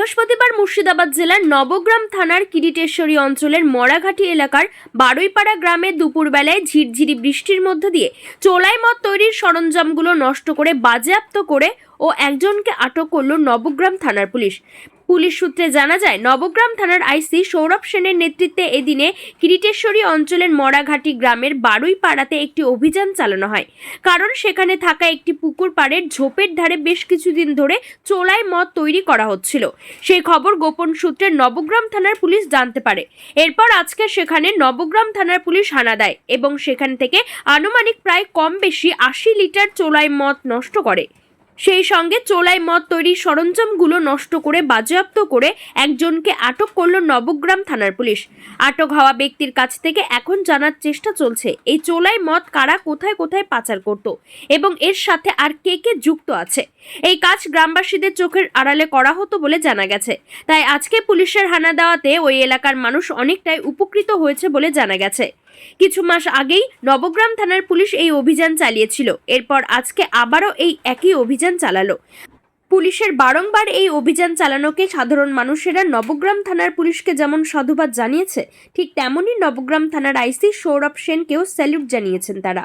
বৃহস্পতিবার মুর্শিদাবাদ জেলার নবগ্রাম থানার কিরিটেশ্বরী অঞ্চলের মরাঘাটি এলাকার বারুইপাড়া গ্রামে দুপুরবেলায় ঝিরঝিরি বৃষ্টির মধ্যে দিয়ে চোলাই মদ তৈরির সরঞ্জামগুলো নষ্ট করে বাজেয়াপ্ত করে ও একজনকে আটক করল নবগ্রাম থানার পুলিশ। পুলিশ সূত্রে জানা যায়, নবগ্রাম থানার আইসি সৌরভ সেনের নেতৃত্বে এদিনে কিরিটেশ্বরী অঞ্চলের মরাঘাটি গ্রামের বারুইপাড়াতে একটি অভিযান চালানো হয়। কারণ সেখানে থাকা একটি পুকুর পাড়ের ঝোপের ধারে বেশ কিছুদিন ধরে চোলাই মদ তৈরি করা হচ্ছিল। সেই খবর গোপন সূত্রে নবগ্রাম থানার পুলিশ জানতে পারে। এরপর আজকে সেখানে নবগ্রাম থানার পুলিশ হানা দেয় এবং সেখান থেকে আনুমানিক প্রায় কম বেশি আশি লিটার চোলাই মদ নষ্ট করে। সেই সঙ্গে চোলাই মদ তৈরির সরঞ্জামগুলো নষ্ট করে, বাজেয়াপ্ত করে একজনকে আটক করল নবগ্রাম থানার পুলিশ। আটক হওয়া ব্যক্তির কাছ থেকে এখন জানার চেষ্টা চলছে, এই চোলাই মদ কারা কোথায় কোথায় পাচার করত এবং এর সাথে আর কে কে যুক্ত আছে? এই কাজ গ্রামবাসীদের চোখের আড়ালে করা হতো বলে জানা গেছে। তাই আজকে পুলিশের হানা দেওয়াতে ওই এলাকার মানুষ অনেকটাই উপকৃত হয়েছে বলে জানা গেছে। কিছু মাস আগেই নবগ্রাম থানার পুলিশ এই অভিযান চালিয়েছিল। এরপর আজকে আবারও এই একই অভিযান চালালো। পুলিশের বারংবার এই অভিযান চালানোকে সাধারণ মানুষেরা নবগ্রাম থানার পুলিশকে যেমন সাধুবাদ জানিয়েছে ঠিক তেমনই নবগ্রাম থানার আইসি সৌরভ সেনকেও স্যালুট জানিয়েছেন তারা।